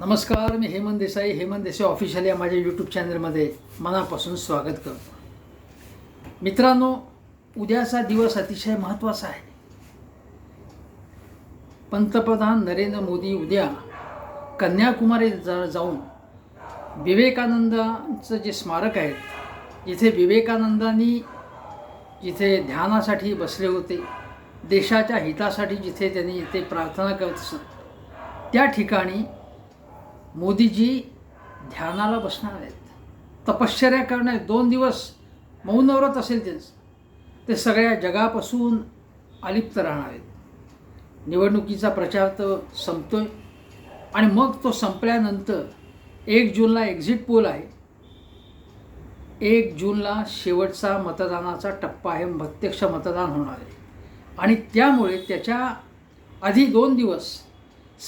नमस्कार मी हेमंत देसाई. हेमंत देसाई ऑफिशियल या माझ्या यूट्यूब चॅनलमध्ये मनापासून स्वागत करतो. मित्रांनो उद्याचा दिवस अतिशय महत्त्वाचा आहे. पंतप्रधान नरेंद्र मोदी उद्या कन्याकुमारी जा जाऊन विवेकानंदांचं जे स्मारक आहे जिथे विवेकानंदांनी जिथे ध्यानासाठी बसले होते देशाच्या हितासाठी जिथे त्यांनी इथे प्रार्थना करत असत त्या ठिकाणी मोदीजी ध्यानाला बसणार आहेत. तपश्चर्या करणार आहेत. दोन दिवस मौनव्रत असेल त्यांचं. ते सगळ्या जगापासून अलिप्त राहणार आहेत. निवडणुकीचा प्रचार तर संपतो आहे आणि मग तो संपल्यानंतर एक जूनला एक्झिट पोल आहे. एक जूनला शेवटचा मतदानाचा टप्पा आहे. प्रत्यक्ष मतदान होणार आहे. आणि त्यामुळे त्याच्या आधी दोन दिवस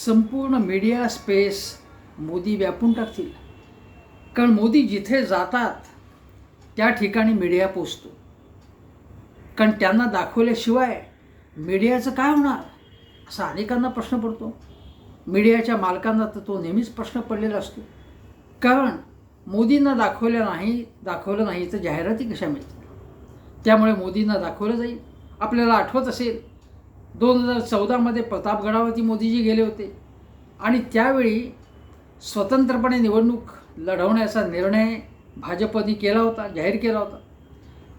संपूर्ण मीडिया स्पेस मोदी व्यापून टाकतील. कारण मोदी जिथे जातात त्या ठिकाणी मीडिया पोचतो. कारण त्यांना दाखवल्याशिवाय मीडियाचं काय होणार? असा अनेकांना प्रश्न पडतो. मीडियाच्या मालकांना तर तो नेहमीच प्रश्न पडलेला असतो. कारण मोदींना दाखवल्या नाही दाखवलं नाही तर जाहिराती कशा मिळतील? त्यामुळे मोदींना दाखवलं जाईल. आपल्याला आठवत असेल दोन हजार चौदामध्ये प्रतापगडावरती मोदीजी गेले होते. आणि त्यावेळी स्वतंत्रपणे निवडणूक लढवण्याचा निर्णय भाजपने केला होता जाहीर केला होता.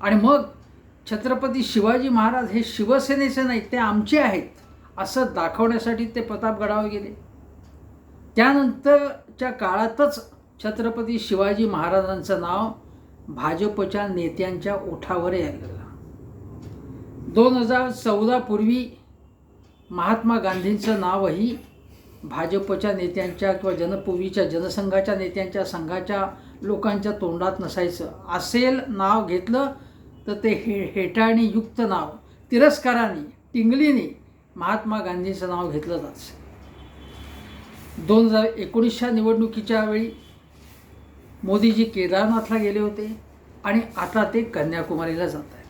आणि मग छत्रपती शिवाजी महाराज हे शिवसेनेचे नाहीत ते आमचे आहेत असं दाखवण्यासाठी ते प्रतापगडावर गेले. त्यानंतरच्या काळातच छत्रपती शिवाजी महाराजांचं नाव भाजपच्या नेत्यांच्या ओठावर यायला दोन हजार चौदापूर्वी महात्मा गांधींचं नावही भाजपच्या नेत्यांच्या किंवा जनपूर्वीच्या जनसंघाच्या नेत्यांच्या संघाच्या लोकांच्या तोंडात नसायचं. असेल नाव घेतलं तर ते हे हेटाळणीयुक्त नाव तिरस्काराने टिंगलीने महात्मा गांधींचं नाव घेतलं जात दोन हजार एकोणीसच्या निवडणुकीच्या वेळी मोदीजी केदारनाथला गेले होते आणि आता ते कन्याकुमारीला जात आहेत.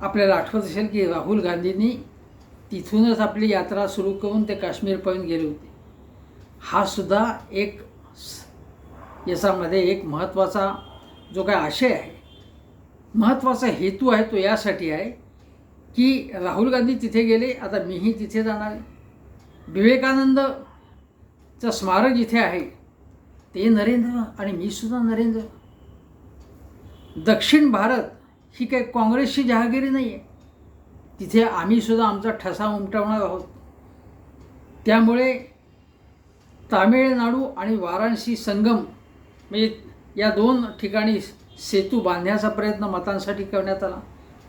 आपल्याला आठवत असेल की राहुल गांधींनी तिथूनच आपली यात्रा सुरू करून ते काश्मीरपर्यंत गेले होते. हा सुद्धा एक स- याच्यामध्ये एक महत्त्वाचा जो काय आशय आहे महत्त्वाचा हेतू आहे तो यासाठी आहे की राहुल गांधी तिथे गेले आता मीही तिथे जाणार आहे. विवेकानंदचं स्मारक जिथे आहे. ते नरेंद्र आणि मी सुद्धा नरेंद्र. दक्षिण भारत ही काही काँग्रेसची जहागिरी नाही आहे तिथे आम्हीसुद्धा आमचा ठसा उमटवणार आहोत. त्यामुळे तामिळनाडू आणि वाराणसी संगम म्हणजे या दोन ठिकाणी सेतू बांधण्याचा प्रयत्न मतांसाठी करण्यात आला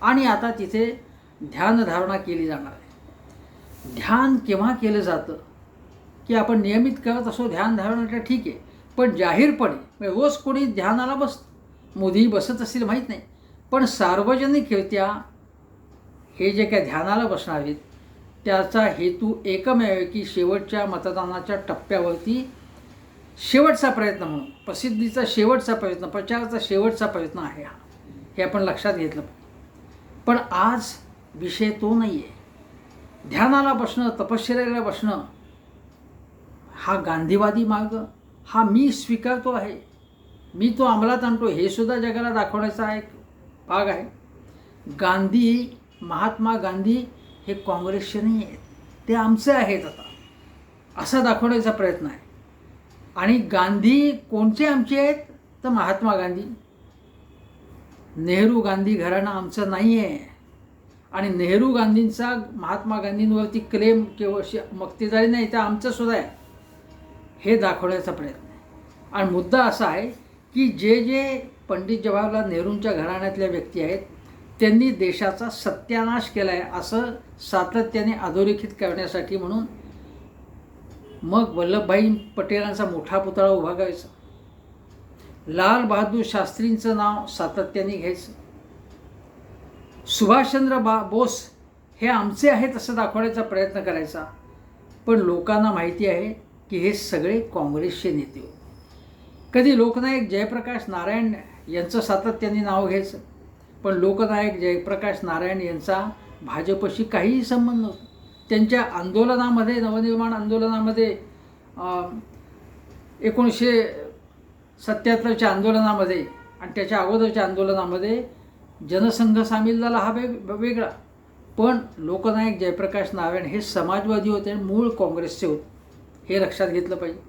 आणि आता तिथे ध्यानधारणा केली जाणार आहे. ध्यान केव्हा केलं जातं? की आपण नियमित करत असो ध्यानधारणा तर ठीक आहे पण जाहीरपणे म्हणजे रोज कोणी ध्यानाला बस मोदीही बसत असतील माहीत नाही पण सार्वजनिकरित्या हे जे काय ध्यानाला बसणार आहेत त्याचा हेतू एकमेव आहे की शेवटच्या मतदानाच्या टप्प्यावरती शेवटचा प्रयत्न म्हणून प्रसिद्धीचा शेवटचा प्रयत्न प्रचाराचा शेवटचा प्रयत्न आहे हा. हे आपण लक्षात घेतलं पाहिजे. पण आज विषय तो नाही आहे ध्यानाला बसणं तपश्चर्याला बसणं हा गांधीवादी मार्ग हा मी स्वीकारतो आहे. मी तो अंमलात आणतो हे सुद्धा जगाला दाखवण्याचा एक भाग आहे. गांधी महात्मा गांधी हे काँग्रेसचे नाही आहेत ते आमचे आहेत आता. असा दाखवण्याचा प्रयत्न आहे. आणि गांधी कोणते आमचे आहेत? तर महात्मा गांधी. नेहरू गांधी घराणं आमचं नाही आहे आणि नेहरू गांधींचा महात्मा गांधींवरती क्लेम किंवा मक्तेदारी नाही तर आमचंसुद्धा आहे. हे दाखवण्याचा प्रयत्न आहे. आणि मुद्दा असा आहे की जे जे पंडित जवाहरलाल नेहरूंच्या घराण्यातल्या व्यक्ती आहेत त्यांनी देशाचा सत्यानाश केला आहे असं सातत्याने अधोरेखित करण्यासाठी म्हणून मग वल्लभभाई पटेलांचा मोठा पुतळा उभा करायचा. लाल बहादूर शास्त्रींचं नाव सातत्याने घ्यायचं. सुभाषचंद्र बा बोस हे आमचे आहेत असं दाखवण्याचा प्रयत्न करायचा. पण लोकांना माहिती आहे की हे सगळे काँग्रेसचे नेते कधी लोकनायक जयप्रकाश नारायण यांचं सातत्याने नाव घ्यायचं. पण लोकनायक जयप्रकाश नारायण यांचा भाजपशी काहीही संबंध नव्हता त्यांच्या आंदोलनामध्ये नवनिर्माण आंदोलनामध्ये एकोणीसशे सत्याहत्तरच्या आंदोलनामध्ये आणि त्याच्या अगोदरच्या आंदोलनामध्ये जनसंघ सामील झाला हा वेग वेगळा. पण लोकनायक जयप्रकाश नारायण हे समाजवादी होते आणि मूळ काँग्रेसचे होते. हे लक्षात घेतलं पाहिजे.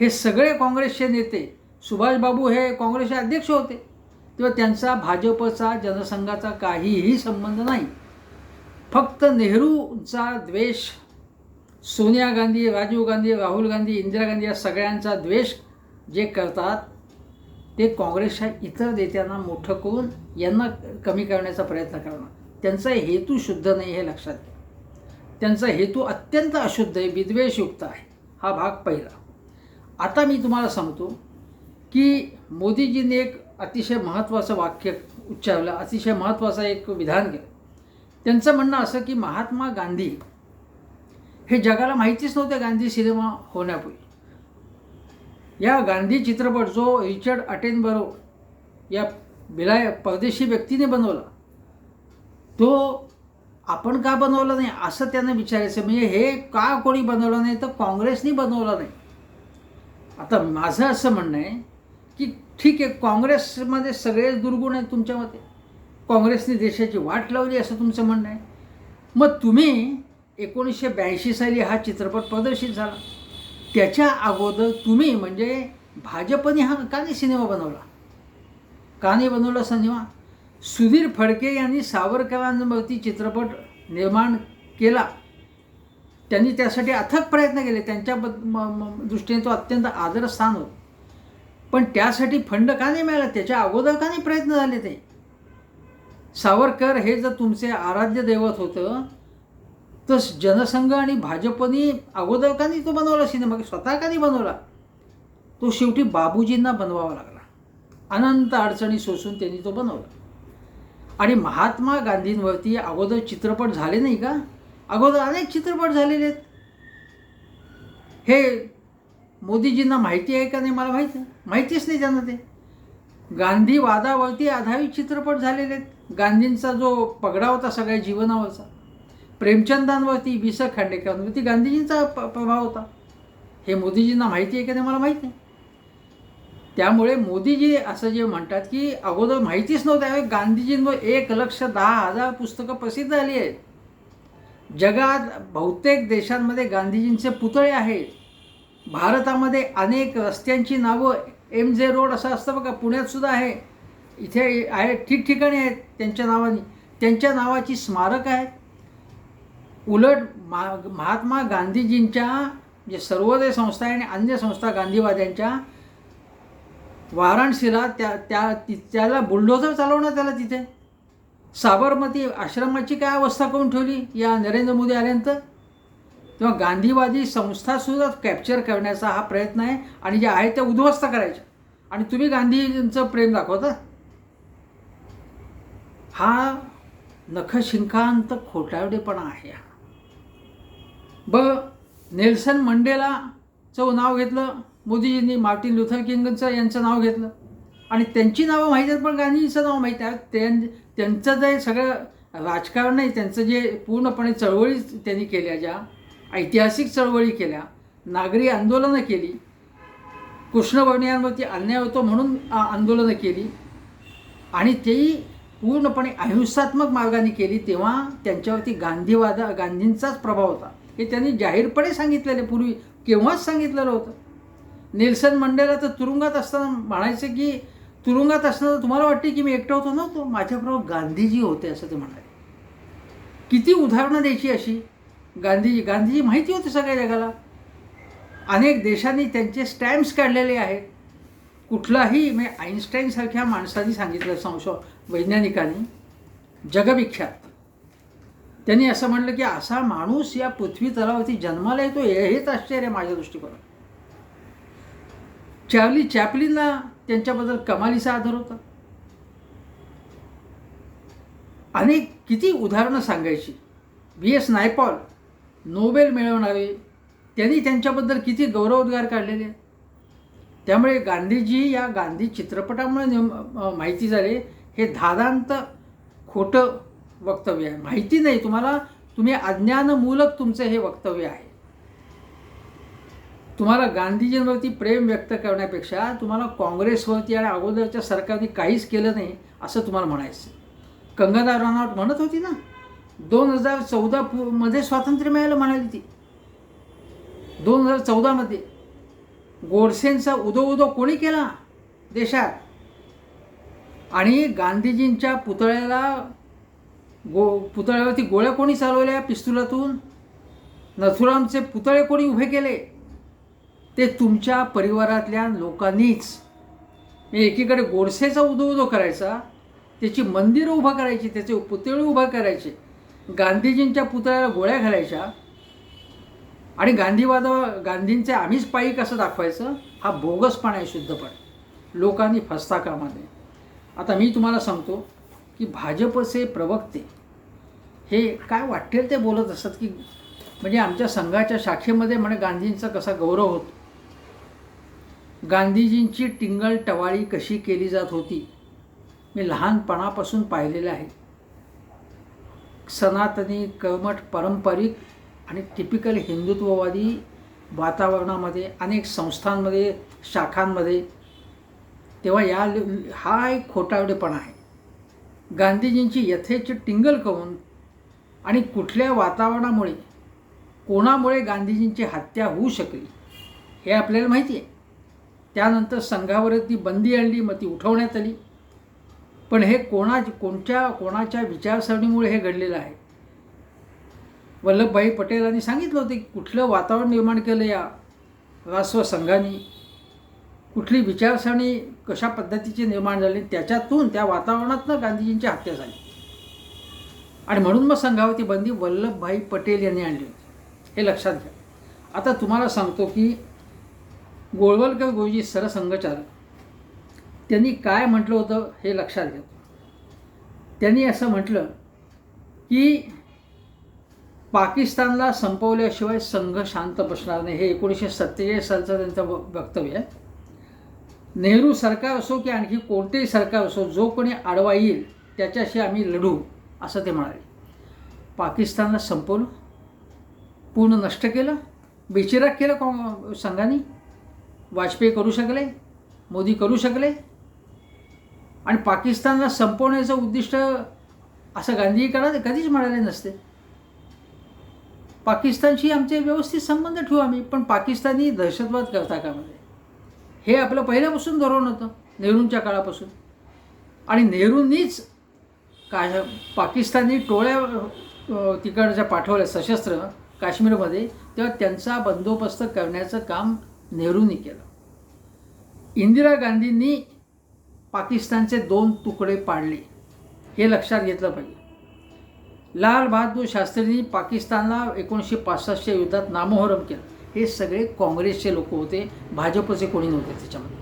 हे सगळे काँग्रेसचे नेते सुभाषबाबू हे काँग्रेसचे अध्यक्ष होते. तेव्हा त्यांचा भाजपचा जनसंघाचा काहीही संबंध नाही. फक्त नेहरूंचा द्वेष सोनिया गांधी राजीव गांधी राहुल गांधी इंदिरा गांधी या सगळ्यांचा द्वेष जे करतात ते काँग्रेसच्या इतर नेत्यांना मोठं करून यांना कमी करण्याचा प्रयत्न करणार. त्यांचा हेतू शुद्ध नाही हे लक्षात घ्या. त्यांचा हेतू अत्यंत अशुद्ध आहे विद्वेषयुक्त आहे. हा भाग पहिला. आता मी तुम्हाला सांगतो की मोदीजींनी एक अतिशय महत्त्वाचं वाक्य उच्चारलं अतिशय महत्त्वाचं एक विधान केलं. त्यांचं म्हणणं असं की महात्मा गांधी हे जगाला माहितीच नव्हते गांधी सिनेमा होण्यापूर्वी. या गांधी चित्रपट जो रिचर्ड अटेनबरो या बिलाय परदेशी व्यक्तीने बनवला तो आपण का बनवला नाही असं त्यांना विचारायचं. म्हणजे हे का कोणी बनवलं नाही तर काँग्रेसनी बनवलं नाही. आता माझं असं म्हणणं आहे ठीक आहे काँग्रेसमध्ये सगळेच दुर्गुण आहेत तुमच्या मते. काँग्रेसने देशाची वाट लावली असं तुमचं म्हणणं आहे. मग तुम्ही एकोणीसशे ब्याऐंशी साली हा चित्रपट प्रदर्शित झाला. त्याच्या अगोदर तुम्ही म्हणजे भाजपने हा का नाही सिनेमा बनवला. का नाही बनवला सिनेमा. सुधीर फडके यांनी सावरकरांवरती चित्रपट निर्माण केला. त्यांनी त्यासाठी अथक प्रयत्न केले. त्यांच्या म- दृष्टीने तो अत्यंत आदरस्थान होता. पण त्यासाठी फंड का नाही मिळाला? त्याच्या अगोदर का नाही प्रयत्न झाले ते? सावरकर हे जर तुमचे आराध्य दैवत होतं तर जनसंघ आणि भाजपनी अगोदर का नाही तो बनवला सिनेमा? स्वतः का नाही बनवला? तो शेवटी बाबूजींना बनवावा लागला. अनंत अडचणी सोसून त्यांनी तो बनवला. आणि महात्मा गांधींवरती अगोदर चित्रपट झाले नाही का? अगोदर अनेक चित्रपट झालेले आहेत. हे मोदीजींना माहिती आहे का नाही मला माहीत? आहे माहितीच नाही त्यांना ते. गांधीवादावरती आधारित चित्रपट झालेले आहेत. गांधींचा जो पगडा होता सगळ्या जीवनावरचा प्रेमचंदांवरती वि स खांडेकरांवरती गांधीजींचा प प्रभाव होता. हे मोदीजींना माहिती आहे का नाही मला माहीत नाही. त्यामुळे मोदीजी असं जे म्हणतात की अगोदर माहितीच नव्हतं. गांधीजींवर एक लक्ष दहा हजार पुस्तकं प्रसिद्ध झाली आहेत. जगात बहुतेक देशांमध्ये गांधीजींचे पुतळे आहेत. भारतामध्ये अनेक रस्त्यांची नावं एम जे रोड असं असतं बघा पुण्यातसुद्धा आहे. इथे आहे ठिकठिकाणी आहेत त्यांच्या नावाने. त्यांच्या नावाची स्मारक आहेत उलट मा महात्मा गांधीजींच्या जे सर्वोदय संस्था आहे आणि अन्य संस्था गांधीवाद्यांच्या वाराणसीला त्या त्या ति- त्याला बुलडोझर चालवणं त्याला तिथे. साबरमती आश्रमाची काय अवस्था करून ठेवली या नरेंद्र मोदी आल्यानंतर? तेव्हा गांधीवादी संस्थासुद्धा कॅप्चर करण्याचा हा प्रयत्न आहे आणि जे आहे ते उद्ध्वस्त करायचे. आणि तुम्ही गांधीजींचं प्रेम दाखवता? हा नखशिंकांत खोटावडेपणा आहे हा. ब नेल्सन मंडेलाचं नाव घेतलं मोदीजींनी मार्टिन लुथर किंगचं यांचं नाव घेतलं. आणि त्यांची नावं माहीत आहेत पण गांधीजींचं नाव माहीत आहे त्यां त्यांचं जे सगळं राजकारण आहे त्यांचं जे पूर्णपणे चळवळी त्यांनी केल्या ज्या ऐतिहासिक चळवळी केल्या नागरी आंदोलनं केली कृष्णवर्णियांवरती अन्याय होतो म्हणून आंदोलनं केली आणि तेही पूर्णपणे अहिंसात्मक मार्गाने केली तेव्हा त्यांच्यावरती गांधीवादा गांधींचाच प्रभाव होता. हे त्यांनी जाहीरपणे सांगितलेले पूर्वी केव्हाच सांगितलेलं होतं. नेल्सन मंडेला तर तुरुंगात असताना म्हणायचे की तुरुंगात असताना तुम्हाला वाटते की मी एकटा होतो? नव्हतो. माझ्याबरोबर गांधीजी होते असं ते म्हणाले. किती उदाहरणं द्यायची अशी? गांधीजी गांधीजी माहिती होते सगळ्या जगाला. अनेक देशांनी त्यांचे स्टॅम्प्स काढलेले आहेत. कुठलाही म्हणजे आईन्स्टाईनसारख्या माणसांनी सांगितलं संशो वैज्ञानिकांनी जगविख्यात. त्यांनी असं म्हणलं की असा माणूस या पृथ्वी तलावरती जन्माला येतो हे- हेच आश्चर्य माझ्या दृष्टिकोनात. चार्ली चॅपलिनला त्यांच्याबद्दल कमालीचा आदर होता. अनेक किती उदाहरणं सांगायची. व्ही एस नायपॉल नोबेल मिळवणारे त्यांनी त्यांच्याबद्दल किती गौरवोद्गार काढलेले आहेत. त्यामुळे गांधीजी या गांधी चित्रपटामुळे नेम माहिती झाले. हे धादांत खोटं वक्तव्य आहे. माहिती नाही तुम्हाला तुम्ही अज्ञानमूलक तुमचं हे वक्तव्य आहे. तुम्हाला गांधीजींवरती प्रेम व्यक्त करण्यापेक्षा तुम्हाला काँग्रेसवरती आणि अगोदरच्या सरकारने काहीच केलं नाही असं तुम्हाला म्हणायचं कंगना रनौत म्हणत होती ना दोन हजार चौदा मध्ये स्वातंत्र्य मिळालं म्हणाली ती. दोन हजार चौदामध्ये गोडसेंचा उदो उदो कोणी केला देशात? आणि गांधीजींच्या पुतळ्याला गो पुतळ्यावरती गोळ्या कोणी चालवल्या? पिस्तुलातून? नथुरामचे पुतळे कोणी उभे केले? ते तुमच्या परिवारातल्या लोकांनीच. मी एकीकडे गोडसेचा उदो उदो करायचा त्याची मंदिरं उभं करायची त्याचे पुतळे उभं करायचे. गांधीजींच्या पुतळ्याला गोळ्या घालायच्या आणि गांधीवादा गांधींचे आम्हीच पायी कसं दाखवायचं? हा बोगसपण आहे शुद्धपण. लोकांनी फसता कामा नये. आता मी तुम्हाला सांगतो की भाजपचे प्रवक्ते हे काय वाटेल ते बोलत असतात की म्हणजे आमच्या संघाच्या शाखेमध्ये म्हणे गांधींचा कसा गौरव होतो. गांधीजींची टिंगल टवाळी कशी केली जात होती मी लहानपणापासून पाहिलेलं आहे. सनातनी कर्मठ पारंपरिक आणि टिपिकल हिंदुत्ववादी वातावरणामध्ये अनेक संस्थांमध्ये शाखांमध्ये तेव्हा या हा एक खोटावडेपणा आहे. गांधीजींची यथेच टिंगल करून आणि कुठल्या वातावरणामुळे कोणामुळे गांधीजींची हत्या होऊ शकली हे आपल्याला माहिती आहे. त्यानंतर संघावर ती बंदी आणली मग ती उठवण्यात आली. पण हे कोणा कोणत्या कोणाच्या विचारसरणीमुळे हे घडलेलं आहे? वल्लभभाई पटेलांनी सांगितलं होतं की कुठलं वातावरण निर्माण केलं या राष्ट्र संघाने? कुठली विचारसरणी कशा पद्धतीची निर्माण झाली? त्याच्यातून त्या वातावरणातनं गांधीजींची हत्या झाली. आणि म्हणून मग संघावरती बंदी वल्लभभाई पटेल यांनी आणली होती. हे लक्षात घ्या. आता तुम्हाला सांगतो की गोळवलकर गुरुजी सरसंघचालक त्यांनी काय म्हटलं होतं हे लक्षात घ्या. त्यांनी असं म्हटलं की पाकिस्तानला संपवल्याशिवाय संघ शांत बसणार नाही. हे एकोणीसशे सत्तेचाळीस सालचं त्यांचं वक्तव्य आहे. नेहरू सरकार असो की आणखी कोणतेही सरकार असो जो कोणी आडवा येईल त्याच्याशी आम्ही लढू असं ते म्हणाले. पाकिस्तानला संपवलं पूर्ण नष्ट केलं बेचिराग केलं कॉ संघाने? वाजपेयी करू शकले मोदी करू शकले आणि पाकिस्तानला संपवण्याचं उद्दिष्ट असं गांधी करा कधीच म्हणाले नसते. पाकिस्तानशी आमचे व्यवस्थित संबंध ठेवू आम्ही पण पाकिस्तानी दहशतवाद करता कामध्ये हे आपलं पहिल्यापासून धोरण होतं नेहरूंच्या काळापासून. आणि नेहरूंनीच का पाकिस्तानी टोळ्या तिकडच्या पाठवल्या सशस्त्र काश्मीरमध्ये तेव्हा त्यांचा बंदोबस्त करण्याचं काम नेहरूंनी केलं. इंदिरा गांधींनी पाकिस्तानचे दोन तुकडे पाडले. हे लक्षात घेतलं पाहिजे. लाल बहादूर शास्त्रींनी पाकिस्तानला एकोणीसशे पासष्टच्या युद्धात नामोहरम केलं. हे सगळे काँग्रेसचे लोक होते भाजपचे कोणी नव्हते त्याच्यामध्ये.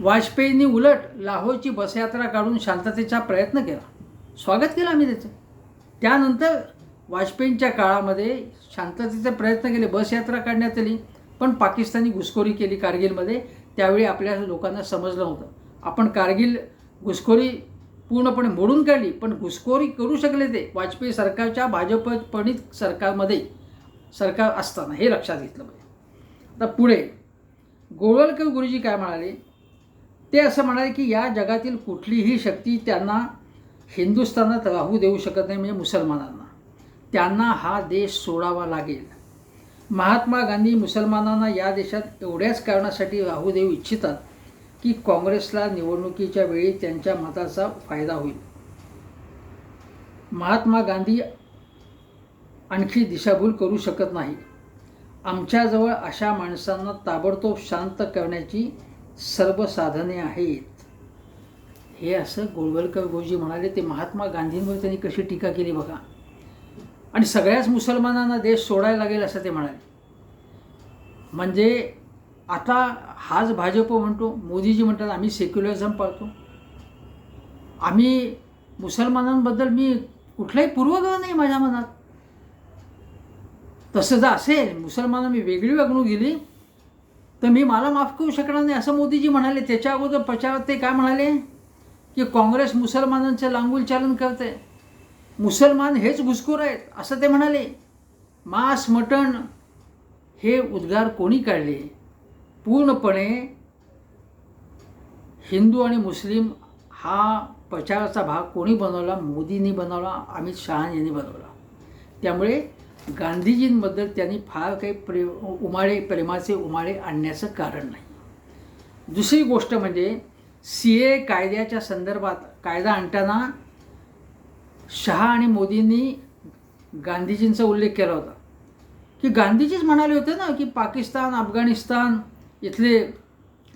वाजपेयींनी उलट लाहोरची बसयात्रा काढून शांततेचा प्रयत्न केला. स्वागत केलं आम्ही त्याचं. त्यानंतर वाजपेयींच्या काळामध्ये शांततेचे प्रयत्न केले बसयात्रा काढण्यात आली पण पाकिस्तानी घुसखोरी केली कारगिलमध्ये. त्यावेळी आपल्या लोकांना समजलं होतं. आपण कारगिल घुसखोरी पूर्णपणे मोडून काढली पण घुसखोरी करू शकले ते वाजपेयी सरकारच्या भाजप सरकारमध्ये सरकार असताना. हे लक्षात घेतलं पाहिजे. आता पुढे गोवळकर गुरुजी काय म्हणाले? ते असं म्हणाले की या जगातील कुठलीही शक्ती त्यांना हिंदुस्थानात राहू देऊ शकत नाही म्हणजे मुसलमानांना. त्यांना हा देश सोडावा लागेल. महात्मा गांधी मुसलमानांना या देशात एवढ्याच कारणासाठी राहू देऊ इच्छितात की काँग्रेसला निवडणुकीच्या वेळी त्यांच्या मताचा फायदा होईल. महात्मा गांधी आणखी दिशाभूल करू शकत नाही. आमच्याजवळ अशा माणसांना ताबडतोब शांत करण्याची सर्व साधने आहेत. हे असं गोळवलकर गुरुजी म्हणाले ते महात्मा गांधींवर त्यांनी कशी टीका केली बघा. आणि सगळ्याच मुसलमानांना देश सोडायला लागेल असं ते म्हणाले. म्हणजे आता हाच भाजप म्हणतो मोदीजी म्हणतात आम्ही सेक्युलरिझम पाळतो. आम्ही मुसलमानांबद्दल मी कुठलाही पूर्वग्रह नाही माझ्या मनात. तसं जर असेल मुसलमाना मी वेगळी वागणूक गेली तर मी मला माफ करू शकणार नाही असं मोदीजी म्हणाले. त्याच्या अगोदर प्रचारात ते काय म्हणाले? की काँग्रेस मुसलमानांचं लांगूल चालन करते मुसलमान हेच घुसखोर आहेत असं ते म्हणाले. मांस मटण हे उद्गार कोणी काढले? पूर्णपणे हिंदू आणि मुस्लिम हा प्रचाराचा भाग कोणी बनवला? मोदींनी बनवला अमित शहा यांनी बनवला. त्यामुळे गांधीजींबद्दल त्यांनी फार काही प्रे उमाळे प्रेमाचे उमाळे आणण्याचं कारण नाही. दुसरी गोष्ट म्हणजे सी ए कायद्याच्या संदर्भात कायदा आणताना शहा आणि मोदींनी गांधीजींचा उल्लेख केला होता. की गांधीजीच म्हणाले होते ना की पाकिस्तान अफगाणिस्तान इथले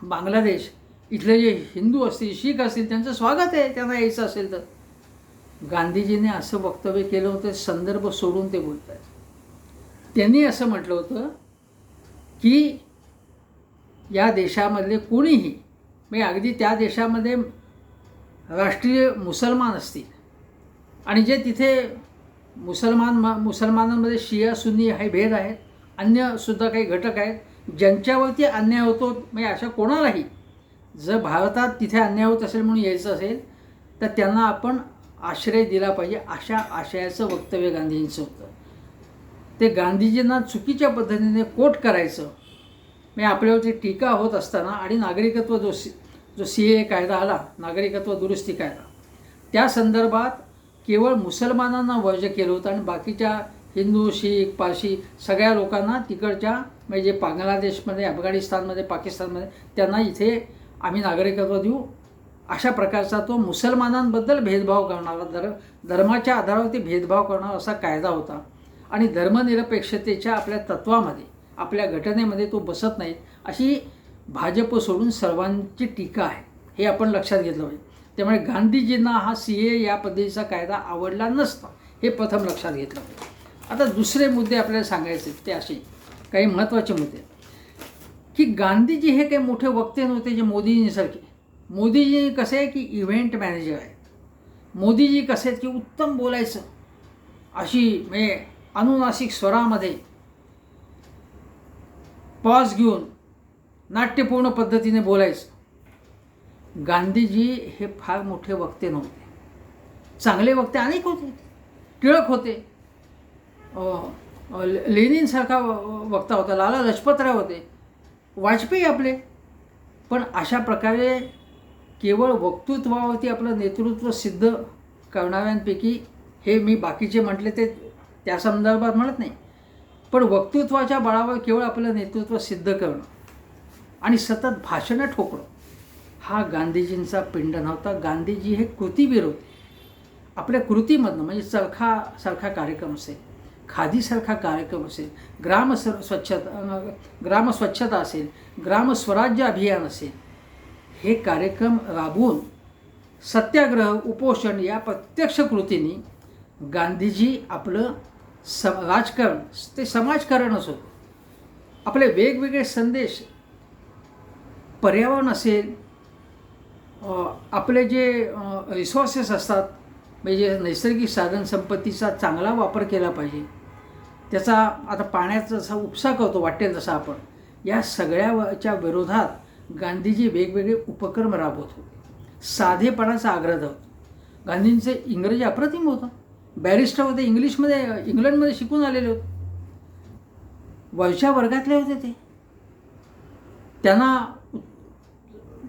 बांगलादेश इथले जे हिंदू असतील शीख असतील त्यांचं स्वागत आहे त्यांना यायचं असेल तर. गांधीजींनी असं वक्तव्य केलं होतं संदर्भ सोडून ते बोलत आहेत त्यांनी असं म्हटलं होतं की या देशामधले कोणीही म्हणजे अगदी त्या देशामध्ये राष्ट्रीय मुसलमान असतील आणि जे तिथे मुसलमान म मुसलमानांमध्ये शिया सुन्नी हे भेद आहेत अन्यसुद्धा काही घटक आहेत ज्यांच्यावरती अन्याय होतो म्हणजे अशा कोणालाही जर भारतात तिथे अन्याय होत असेल म्हणून यायचं असेल तर त्यांना आपण आश्रय दिला पाहिजे अशा आशयाचं वक्तव्य गांधीजींचं होतं. ते गांधीजींना चुकीच्या पद्धतीने कोट करायचं म्हणजे आपल्यावरती टीका होत असताना आणि नागरिकत्व जो सी जो सी ए कायदा आला नागरिकत्व दुरुस्ती कायदा त्या संदर्भात केवळ मुसलमानांना वर्ज केलं होतं आणि बाकीच्या हिंदू शीख पारशी सगळ्या लोकांना तिकडच्या म्हणजे जे बांगलादेशमध्ये अफगाणिस्तानमध्ये पाकिस्तानमध्ये त्यांना इथे आम्ही नागरिकत्व देऊ. अशा प्रकारचा तो मुसलमानांबद्दल भेदभाव करणारा धर धर्माच्या आधारावरती भेदभाव करणारा असा कायदा होता. आणि धर्मनिरपेक्षतेच्या आपल्या तत्वामध्ये आपल्या घटनेमध्ये तो बसत नाही अशी भाजप सोडून सर्वांची टीका आहे. हे आपण लक्षात घेतलं पाहिजे. त्यामुळे गांधीजींना हा सी ए या पद्धतीचा कायदा आवडला नसता हे प्रथम लक्षात घेतलं पाहिजे. आता दुसरे मुद्दे आपल्याला सांगायचे ते असे काही महत्त्वाचे मुद्दे की गांधीजी हे काही मोठे वक्ते नव्हते जे मोदीजींसारखे मोदीजी कसे आहे की इव्हेंट मॅनेजर आहे मोदीजी कसे आहेत की उत्तम बोलायचं. अशी म्हणजे अनुनासिक स्वरामध्ये पॉज घेऊन नाट्यपूर्ण पद्धतीने बोलायचं. गांधीजी हे फार मोठे वक्ते नव्हते. चांगले वक्ते अनेक होते. टिळक होते. लेनिनसारखा वक्ता होता. लाला लजपतराय होते. वाजपेयी आपले. पण अशा प्रकारे केवळ वक्तृत्वावरती आपलं नेतृत्व सिद्ध करणाऱ्यांपैकी हे मी बाकीचे म्हटले ते त्या संदर्भात म्हणत नाही. पण वक्तृत्वाच्या बळावर केवळ आपलं नेतृत्व सिद्ध करणं आणि सतत भाषणं ठोकणं. हा गांधीजींचा पिंड नव्हता. गांधीजी हे कृतीवीर होते आपल्या कृतीमधनं म्हणजे चरखासारखा कार्यक्रम असेल खादीसारखा कार्यक्रम असेल ग्राम सर स्वच्छता ग्राम स्वच्छता असेल ग्रामस्वराज्य अभियान असेल हे कार्यक्रम राबवून सत्याग्रह उपोषण या प्रत्यक्ष कृतीने गांधीजी आपलं स राजकारण ते समाजकारणच होतं. आपले वेगवेगळे संदेश पर्यावरण असेल आपले जे रिसोर्सेस असतात म्हणजे नैसर्गिक साधनसंपत्तीचा चांगला वापर केला पाहिजे. त्याचा आता पाण्याचा जसा उपसा करतो वाटेल तसा आपण या सगळ्याच्या विरोधात गांधीजी वेगवेगळे उपक्रम राबवत होते. साधेपणाचा आग्रह होता गांधींचे इंग्रजी अप्रतिम होतं. बॅरिस्टर होते इंग्लिशमध्ये इंग्लंडमध्ये शिकून आलेले होते. वरच्या वर्गातले होते ते. त्यांना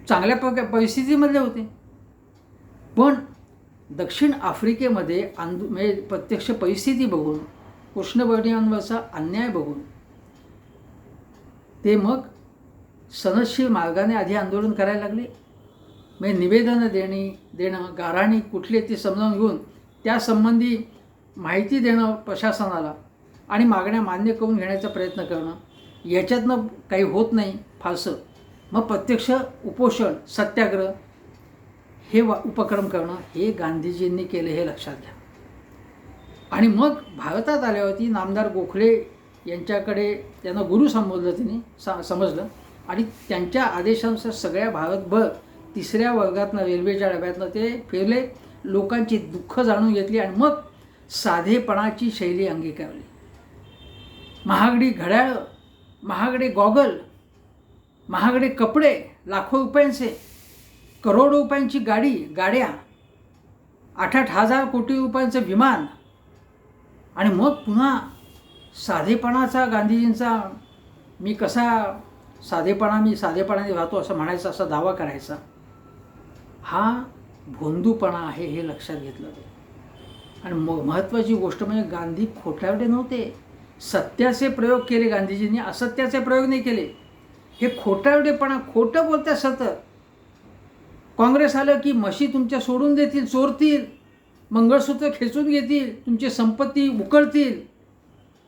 चांगल्या प परिस्थितीमधले होते. पण दक्षिण आफ्रिकेमध्ये आंदो म्हणजे प्रत्यक्ष परिस्थिती बघून कृष्णवर्णीयांवरचा अन्याय बघून ते मग सनदशील मार्गाने आधी आंदोलन करायला लागले. म्हणजे निवेदनं देणे देणं गाराणी कुठली ते समजावून घेऊन त्यासंबंधी माहिती देणं प्रशासनाला आणि मागण्या मान्य करून घेण्याचा प्रयत्न करणं. याच्यातनं काही होत नाही फारसं. मग प्रत्यक्ष उपोषण सत्याग्रह हे वा उपक्रम करणं हे गांधीजींनी केलं हे लक्षात घ्या. आणि मग भारतात आल्यावरती नामदार गोखले यांच्याकडे त्यांना गुरु संबोधलं त्यांनी सा समजलं. आणि त्यांच्या आदेशानुसार सगळ्या भारतभर तिसऱ्या वर्गातनं रेल्वेच्या डब्यातनं ते फिरले. लोकांची दुःख जाणून घेतली आणि मग साधेपणाची शैली अंगीकारली. महागडी घड्याळ महागडे गॉगल महागडे कपडे लाखो रुपयांचे करोडो रुपयांची गाडी गाड्या आठ आठ हजार कोटी रुपयांचं विमान आणि मग पुन्हा साधेपणाचा गांधीजींचा मी कसा साधेपणा मी साधेपणाने राहतो असं म्हणायचा असा दावा करायचा हा भोंदूपणा आहे हे लक्षात घेतलं ते आणि म महत्त्वाची गोष्ट म्हणजे गांधी खोटारडे नव्हते. सत्याचे प्रयोग केले गांधीजींनी असत्याचे प्रयोग नाही केले. हे खोटारडेपणा खोटं बोलतात सतत. काँग्रेस आलं की म्हशी तुमच्या सोडून देतील चोरतील मंगळसूत्र खेचून घेतील तुमची संपत्ती उकळतील.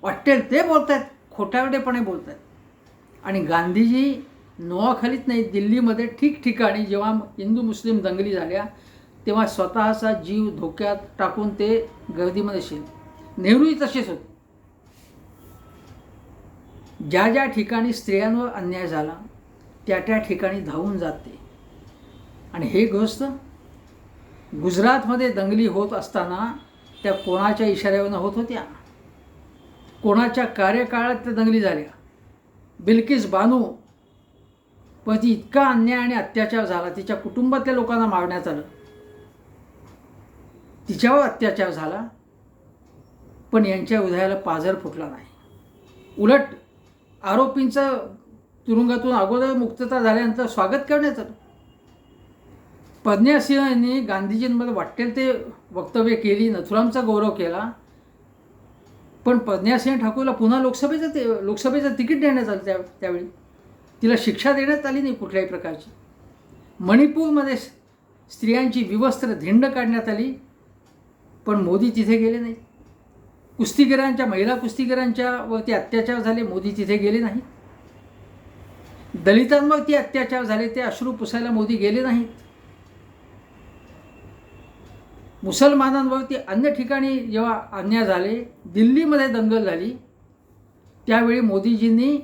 वाटेल ते बोलत आहेत खोटारडेपणे बोलत आहेत आणि गांधीजी नोआखालीत नाही दिल्लीमध्ये ठिकठिकाणी जेव्हा हिंदू मुस्लिम दंगली झाल्या तेव्हा स्वतःचा जीव धोक्यात टाकून ते गर्दीमध्ये शिरले. नेहरूही तसेच होते. ज्या ज्या ठिकाणी स्त्रियांवर अन्याय झाला त्या त्या ठिकाणी धावून जाते. आणि हे गोष्ट गुजरातमध्ये दंगली होत असताना त्या कोणाच्या इशाऱ्यावरनं होत होत्या? कोणाच्या कार्यकाळात त्या दंगली झाल्या? बिल्किस बानू पण ती इतका अन्याय आणि अत्याचार झाला तिच्या कुटुंबातल्या लोकांना मारण्यात आलं. तिच्यावर अत्याचार झाला पण यांच्या हृदयाला पाझर फुटला नाही. उलट आरोपींचं तुरुंगातून अगोदर मुक्तता झाल्यानंतर स्वागत करण्यात आलं प्रज्ञा सिंह यांनी गांधीजींमध्ये वाटेल ते वक्तव्य केली नथुरामचा गौरव केला. पण प्रज्ञासिंह ठाकूरला पुन्हा लोकसभेचं ते लोकसभेचं तिकीट देण्यात आलं त्या त्यावेळी. तिला शिक्षा देण्यात आली नाही कुठल्याही प्रकारची. मणिपूरमध्ये स्त्रियांची विवस्त्र धिंड काढण्यात आली पण मोदी तिथे गेले नाही कुस्तीगिरांच्या महिला कुस्तीगिरांच्या वरती अत्याचार झाले मोदी तिथे गेले नाही दलितांवरती अत्याचार झाले ते अश्रू पुसायला मोदी गेले नाहीत. मुसलमानांवरती अन्य ठिकाणी जेव्हा अन्याय झाले दिल्लीमध्ये दंगल झाली त्यावेळी मोदीजींनी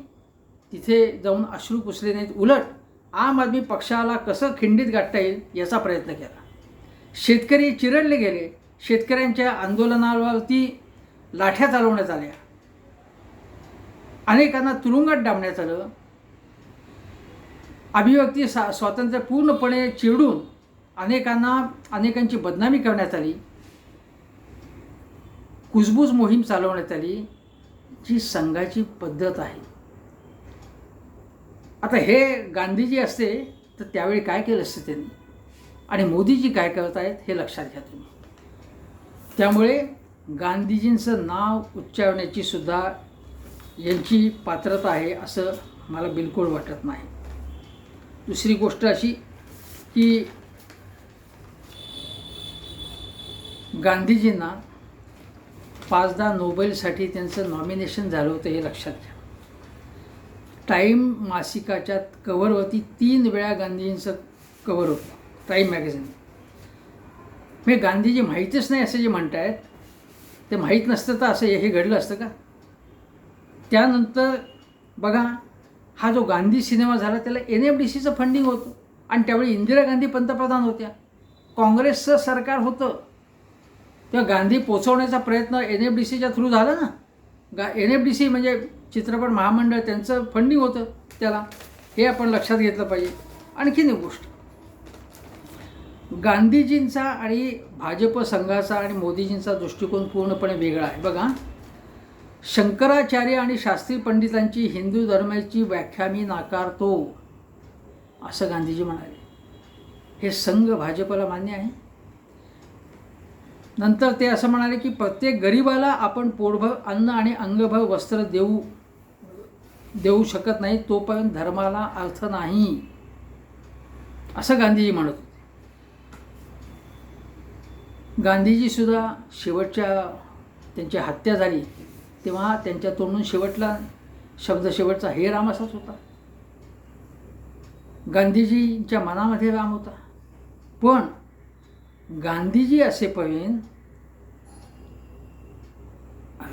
तिथे जाऊन अश्रू पुसले नाहीत. उलट आम आदमी पक्षाला कसं खिंडीत गाठता येईल याचा प्रयत्न केला. शेतकरी चिरडले गेले. शेतकऱ्यांच्या आंदोलनावरती लाठ्या चालवण्यात आल्या. अनेकांना तुरुंगात डांबण्यात आलं. अभिव्यक्ती सा स्वातंत्र्य पूर्णपणे चिरडून अनेकांना अनेकांची बदनामी करण्यात आली. कुजबूज मोहीम चालवण्यात आली जी संघाची पद्धत आहे. आता हे गांधीजी असते तर त्यावेळी काय केलं असतं त्यांनी? आणि मोदीजी काय करत आहेत हे लक्षात घ्या तुम्ही. त्यामुळे गांधीजींचं नाव उच्चारण्याची सुद्धा यांची पात्रता आहे असं मला बिलकुल वाटत नाही. दुसरी गोष्ट अशी की गांधीजींना पाचदा नोबेलसाठी त्यांचं नॉमिनेशन झालं होतं हे लक्षात घ्या. टाईम मासिकाच्या कवरवरती तीन वेळा गांधीजींचं कवर होतं टाईम मॅगझिन. मी गांधीजी माहितीच नाही असं जे म्हणतायत ते माहीत नसतं तर असं हे घडलं असतं का? त्यानंतर बघा हा जो गांधी सिनेमा झाला त्याला एन एफ डी सीचं फंडिंग होतं. आणि त्यावेळी इंदिरा गांधी पंतप्रधान होत्या. काँग्रेसचं सरकार होतं. तेव्हा गांधी पोचवण्याचा प्रयत्न एन एफ डी सीच्या थ्रू झाला ना? गा एन एफ डी सी म्हणजे चित्रपट महामंडळ त्यांचं फंडिंग होतं त्याला. हे आपण लक्षात घेतलं पाहिजे. आणखीन एक गोष्ट. गांधीजींचा आणि भाजप संघाचा आणि मोदीजींचा दृष्टिकोन पूर्णपणे वेगळा आहे. बघा शंकराचार्य आणि शास्त्री पंडितांची हिंदू धर्माची व्याख्या मी नाकारतो असं गांधीजी म्हणाले. हे संघ भाजपला मान्य आहे. नंतर ते असं म्हणाले की प्रत्येक गरिबाला आपण पोटभर अन्न आणि अंगभर वस्त्र देऊ देऊ शकत नाही तोपर्यंत धर्माला अर्थ नाही असं गांधीजी म्हणत होते. गांधीजीसुद्धा शेवटच्या त्यांची हत्या झाली तेव्हा त्यांच्या तोंडून शेवटला शब्द शेवटचा हे राम असाच होता. गांधीजींच्या मनामध्ये राम होता. पण गांधीजी असेपर्यंत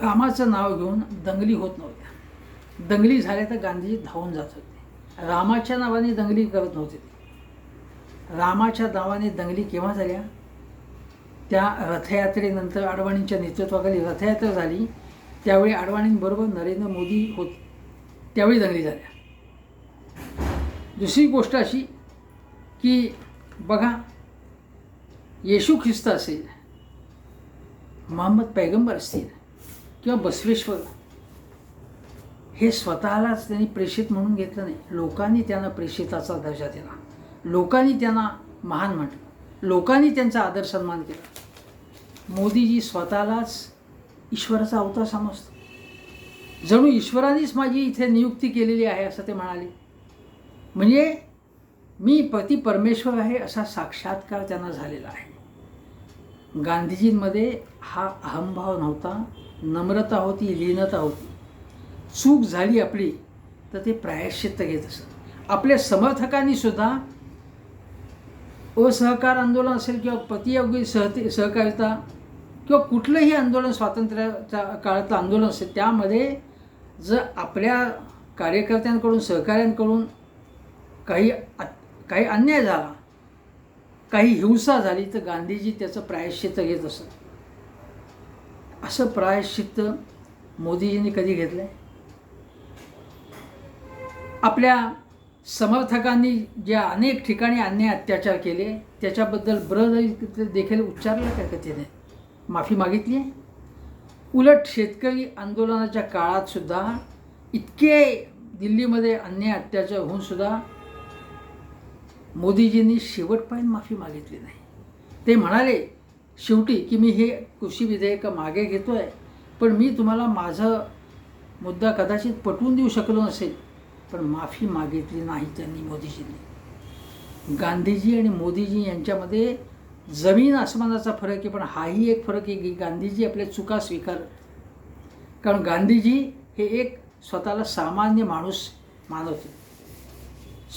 रामाचं नाव घेऊन दंगली होत नव्हत्या. दंगली झाल्या तर गांधीजी धावून जात होते. रामाच्या नावाने दंगली करत नव्हते. रामाच्या नावाने दंगली केव्हा झाल्या? त्या रथयात्रेनंतर अडवाणींच्या नेतृत्वाखाली रथयात्रा झाली. त्यावेळी अडवाणींबरोबर नरेंद्र मोदी होत त्यावेळी दंगली झाल्या. दुसरी गोष्ट अशी की बघा येशू ख्रिस्त असेल मोहम्मद पैगंबर असतील किंवा बसवेश्वर हे स्वतःलाच त्यांनी प्रेषित म्हणून घेतलं नाही. लोकांनी त्यांना प्रेषिताचा दर्जा दिला. लोकांनी त्यांना महान म्हटलं. लोकांनी त्यांचा आदर सन्मान केला. मोदीजी स्वतःलाच ईश्वराचा अवतार समजतो जणू ईश्वरानेच माझी इथे नियुक्ती केलेली आहे असं ते म्हणाले. म्हणजे मी पती परमेश्वर आहे असा साक्षात्कार त्यांना झालेला आहे. गांधीजींमध्ये हा अहंभाव नव्हता नम्रता होती लीनता होती. चूक झाली आपली तर ते प्रायश्चित्त घेत असत. आपल्या समर्थकांनी सुद्धा असहकार आंदोलन असेल किंवा पतियोगी सहती सहकारिता किंवा कुठलंही आंदोलन स्वातंत्र्याच्या काळातलं आंदोलन असेल त्यामध्ये जर आपल्या कार्यकर्त्यांकडून सहकाऱ्यांकडून काही काही अन्याय झाला काही हिंसा झाली तर गांधीजी त्याचं प्रायश्चित्त घेत असत. असं प्रायश्चित्त मोदीजींनी कधी घेतलं आहे आपल्या समर्थकांनी ज्या अनेक ठिकाणी अन्याय अत्याचार केले त्याच्याबद्दल ब्रद देखील उच्चारलं का कथेने माफी मागितली? आहे उलट शेतकरी आंदोलनाच्या काळात सुद्धा इतके दिल्लीमध्ये अन्याय अत्याचार होऊन सुद्धा मोदीजींनी शेवटपर्यंत माफी मागितली नाही. ते म्हणाले शेवटी की मी हे कृषी विधेयक मागे घेतो आहे पण मी तुम्हाला माझं मुद्दा कदाचित पटवून देऊ शकलो नसेल. पण माफी मागितली नाही त्यांनी मोदीजींनी. गांधीजी आणि मोदीजी यांच्यामध्ये जमीन आसमानाचा फरक आहे पण हाही एक फरक आहे की गांधीजी आपल्या चुका स्वीकार कारण गांधीजी हे एक स्वतःला सामान्य माणूस मानत होते.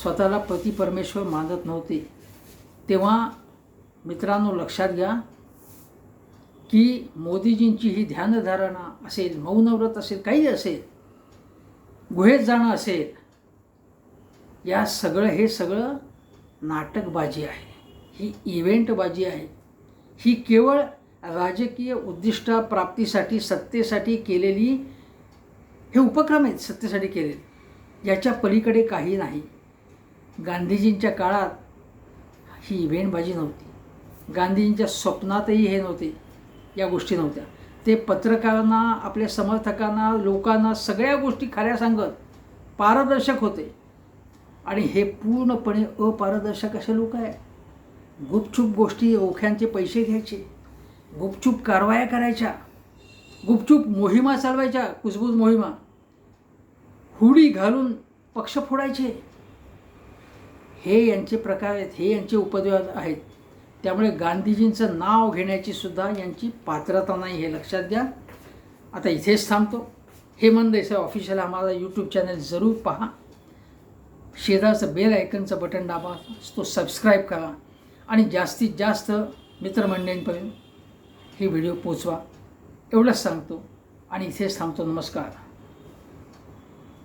स्वतःला पती परमेश्वर मानत नव्हते. तेव्हा मित्रांनो लक्षात घ्या की मोदीजींची ही ध्यानधारणा असेल मौनव्रत असेल काही असेल गुहेत जाणं असेल या सगळं हे सगळं नाटकबाजी आहे. ही इव्हेंटबाजी आहे. ही केवळ राजकीय उद्दिष्टाप्राप्तीसाठी सत्तेसाठी केलेली हे उपक्रम आहेत सत्तेसाठी केलेले. याच्या पलीकडे काही नाही. गांधीजींच्या काळात ही इव्हेंटबाजी नव्हती. गांधीजींच्या स्वप्नातही हे नव्हते या गोष्टी नव्हत्या. ते पत्रकारांना आपल्या समर्थकांना लोकांना सगळ्या गोष्टी खऱ्या सांगत पारदर्शक होते. आणि हे पूर्णपणे अपारदर्शक असे लोक आहे गुपचूप गोष्टी ओख्यांचे पैसे घ्यायचे गुपचूप कारवाया करायच्या गुपचूप मोहिमा चालवायच्या कुजबूज मोहिमा. हुडी घालून पक्ष फोडायचे. हे यांचे प्रकार आहेत हे यांचे उपद्रव आहेत. त्यामुळे गांधीजींचं नाव घेण्याची सुद्धा यांची पात्रता नाही हे लक्षात द्या. आता इथेच थांबतो. हेमंत देसाई ऑफिशियल आम्हाला यूट्यूब चॅनल जरूर पहा. शेजारचं बेल आयकनचं बटन दाबा तो सबस्क्राईब करा. आणि जास्तीत जास्त मित्रमंडळींपर्यंत हे व्हिडिओ पोचवा एवढंच सांगतो. आणि इथेच थांबतो. नमस्कार.